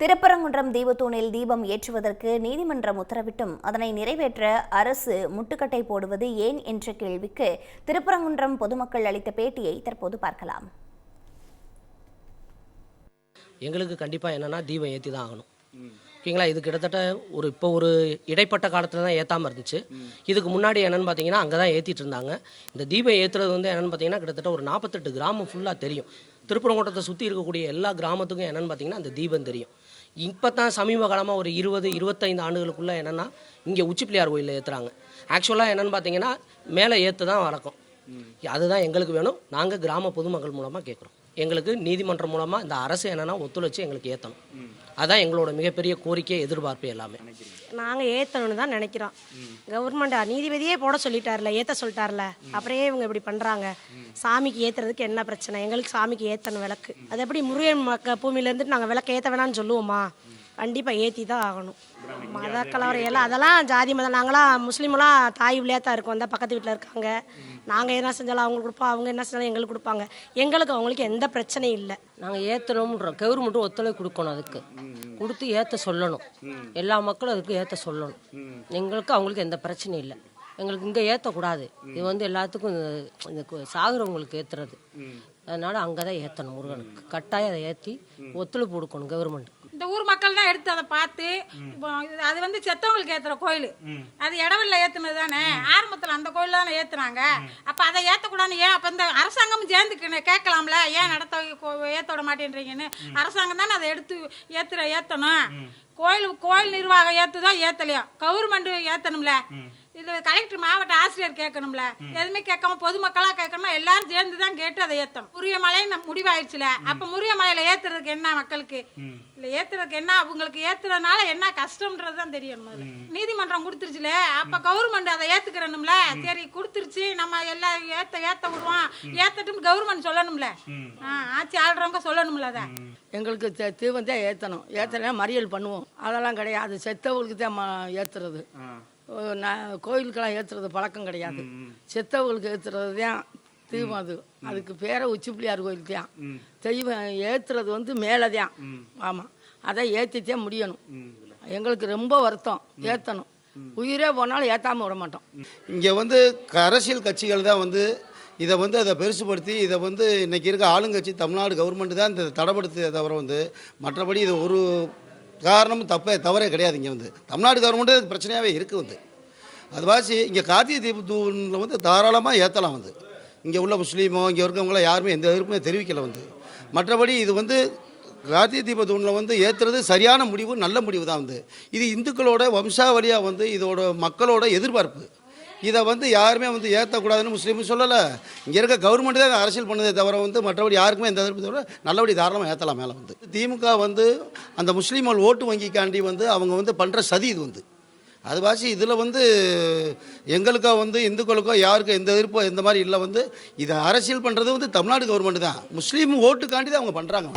திருப்பரங்குன்றம் தீபத்தூணில் தீபம் ஏற்றுவதற்கு நீதிமன்றம் உத்தரவிட்டும். அதனை நிறைவேற்ற அரசு முட்டுக்கட்டை போடுவது ஏன் என்ற கேள்விக்கு திருப்பரங்குன்றம் பொதுமக்கள் அளித்த பேட்டியை தற்போது பார்க்கலாம். எங்களுக்கு கண்டிப்பாக என்னென்னா தீபம் ஏற்றி தான் ஆகணும். ஓகேங்களா? இது கிட்டத்தட்ட ஒரு இப்போ ஒரு இடைப்பட்ட காலத்தில் தான் ஏற்றாமல் இருந்துச்சு. இதுக்கு முன்னாடி என்னென்னு பார்த்தீங்கன்னா அங்கே தான் ஏற்றிட்டு இருந்தாங்க. இந்த தீபம் ஏற்றுறது வந்து என்னென்னு பார்த்தீங்கன்னா கிட்டத்தட்ட ஒரு நாற்பத்தெட்டு கிராமம் ஃபுல்லாக தெரியும். திருப்பரங்குன்றத்தை சுற்றி இருக்கக்கூடிய எல்லா கிராமத்துக்கும் என்னென்னு பார்த்தீங்கன்னா அந்த தீபம் தெரியும். இப்போ தான் சமீப காலமாக ஒரு இருபது இருபத்தைந்து ஆண்டுகளுக்குள்ளே என்னென்னா இங்கே உச்சி பிள்ளையார் கோயிலில் ஏற்றுறாங்க ஆக்சுவலாக என்னென்னு பார்த்தீங்கன்னா மேலே ஏற்று தான் வழக்கம் அதுதான் எங்களுக்கு வேணும். நாங்கள் கிராம பொதுமக்கள் மூலமாக கேட்குறோம் எங்களுக்கு நீதிமன்றம் மூலமாக இந்த அரசு என்னென்னா ஒத்துழைச்சு எங்களுக்கு ஏற்றணும் அதான் எங்களோட மிகப்பெரிய கோரிக்கை எதிர்பார்ப்பு எல்லாமே. நாங்கள் ஏற்றணும்னு தான் நினைக்கிறோம். கவர்மெண்ட் நீதிபதியே போட சொல்லிட்டார்ல ஏற்ற சொல்லிட்டார்ல. அப்புறம் இவங்க இப்படி பண்ணுறாங்க சாமிக்கு ஏற்றுறதுக்கு என்ன பிரச்சனை? எங்களுக்கு சாமிக்கு ஏற்றணும் விளக்கு. அது எப்படி முருகன் மக்க பூமியில இருந்துட்டு நாங்கள் விளக்கு ஏற்ற வேணாம்னு சொல்லுவோமா? கண்டிப்பாக ஏற்றி தான் ஆகணும் மத கலவரம் எல்லாம் அதெல்லாம் ஜாதி மதம் நாங்களாம் முஸ்லீமெல்லாம் தாய் விளையா தான் இருக்கோம். அந்த பக்கத்து வீட்டில் இருக்காங்க. நாங்கள் என்ன செஞ்சாலும் அவங்களுக்கு கொடுப்போம் அவங்க என்ன செஞ்சாலும் எங்களுக்கு கொடுப்பாங்க. எங்களுக்கு அவங்களுக்கு எந்த பிரச்சனையும் இல்லை. நாங்கள் ஏற்றணும்ன்றோம் கவர்மெண்ட்டும் ஒத்துழைப்பு கொடுக்கணும் அதுக்கு. கொடுத்து ஏற்ற சொல்லணும். எல்லா மக்களும் அதுக்கு ஏற்ற சொல்லணும். எங்களுக்கு அவங்களுக்கு எந்த பிரச்சனையும் இல்லை. எங்களுக்கு இங்கே ஏற்றக்கூடாது இது வந்து எல்லாத்துக்கும் இந்த- சாகுறவங்களுக்கு ஏற்றுறது அதனால அங்கே தான் ஏற்றணும் முருகனுக்கு. கட்டாயம் அதை ஏற்றி ஒத்துழைப்பு கொடுக்கணும் கவர்மெண்ட் இந்த ஊர் மக்கள் தான் எடுத்து அதை பார்த்து இப்போ அது வந்து செத்தவங்களுக்கு ஏத்துற கோயில். அது இடவெளியில் ஏத்துனது தானே? ஆரம்பத்தில் அந்த கோயில் தானே ஏத்துனாங்க. அப்போ அதை ஏற்றக்கூடாதுன்னு ஏன் அப்போ இந்த அரசாங்கம் சேர்ந்துக்கு கேட்கலாம்ல? ஏன் நடத்த ஏத்த விட மாட்டேன்றீங்கன்னு? அரசாங்கம் தானே அதை எடுத்து ஏத்துற ஏற்றணும் கோயில் கோயில் நிர்வாகம் ஏற்றுதோ ஏற்றலையோ கவர்மெண்ட் ஏற்றணும்ல இது கலெக்டர் மாவட்ட ஆசிரியர் கேட்கணும்ல. எதுவுமே கேட்காம பொதுமக்களா கேட்கணுமா? எல்லாரும் சேர்ந்து தான் கேட்டு அதை ஏத்தணும். முறியமலை நம்ம முடிவாயிடுச்சுல. அப்ப முறியமலையில ஏத்துறதுக்கு என்ன மக்களுக்கு? இல்ல ஏத்துறதுக்கு என்ன அவங்களுக்கு ஏத்துறதுனால என்ன கஷ்டம்ன்றது தான் தெரியும் முதல்ல நீதிமன்றம் கொடுத்துருச்சுல. அப்ப கவர்மெண்ட் அதை ஏத்துக்கிறணும்ல. சரி கொடுத்துருச்சு. நம்ம எல்லாம் ஏத்த ஏத்த விடுவோம் ஏத்தட்டும் கவர்மெண்ட் சொல்லணும்ல. ஆட்சி ஆள்றவங்க சொல்லணும்ல அதை. எங்களுக்கு தே- தீபம் தான் ஏற்றணும் ஏற்றலைன்னா மறியல் பண்ணுவோம். அதெல்லாம் கிடையாது. செத்தவங்களுக்கு தான் ஏத்துறது. ஓ, நான் கோயிலுக்கெல்லாம் ஏற்றுறது பழக்கம் கிடையாது. செத்தவங்களுக்கு ஏற்றுறது தான் தீபம் அது. அதுக்கு பேரை உச்சி பிள்ளையார் கோயில் தான் தெய்வம் ஏற்றுறது வந்து மேலே தான் ஆமாம் அதை ஏற்றித்தான் முடியணும். எங்களுக்கு ரொம்ப வருத்தம். ஏற்றணும் உயிரே போனாலும் ஏற்றாமல் விட மாட்டோம். இங்கே வந்து அரசியல் கட்சிகள் தான் வந்து இதை வந்து அதை பெருசுபடுத்தி இதை வந்து இன்னைக்கு இருக்க ஆளுங்கட்சி தமிழ்நாடு கவர்மெண்ட் தான் இந்த தடைப்படுத்திய தவிர வந்து மற்றபடி இது ஒரு காரணமும் தப்பே தவறே கிடையாது இங்கே வந்து. தமிழ்நாடு கவர்மெண்ட்டு பிரச்சனையாகவே இருக்குது வந்து. அது வாசி இங்கே கார்த்திகை தீபத்தூரில் வந்து தாராளமாக ஏற்றலாம் வந்து. இங்கே உள்ள முஸ்லீமோ இங்கே இருக்கவங்கள யாருமே எந்த எதிர்ப்புமே தெரிவிக்கலை வந்து. மற்றபடி இது வந்து கார்த்திகை தூணில் வந்து ஏற்றுறது சரியான முடிவு நல்ல முடிவு தான் வந்து. இது இந்துக்களோட வம்சாவளியாக வந்து இதோட மக்களோட எதிர்பார்ப்பு. இதை வந்து யாருமே வந்து ஏற்றக்கூடாதுன்னு முஸ்லீமும் சொல்லலை. இங்கே இருக்க கவர்மெண்ட் தான் அரசியல் பண்ணதே தவிர வந்து மற்றபடி யாருக்குமே எந்த எதிர்ப்பு தவிர நல்லபடி தாராளமாக ஏற்றலாம் மேலே வந்து. திமுக வந்து அந்த முஸ்லீம்கள் ஓட்டு வங்கிக்காண்டி வந்து அவங்க வந்து பண்ணுற சதி இது வந்து. அது வாசி இதில் வந்து எங்களுக்கோ வந்து இந்துக்களுக்கோ யாருக்கோ எந்த எதிர்ப்போ இந்த மாதிரி இல்லை வந்து இதை அரசியல் பண்ணுறது வந்து தமிழ்நாடு கவர்மெண்ட் தான். முஸ்லீம் ஓட்டுக்காண்டி தான் அவங்க பண்ணுறாங்க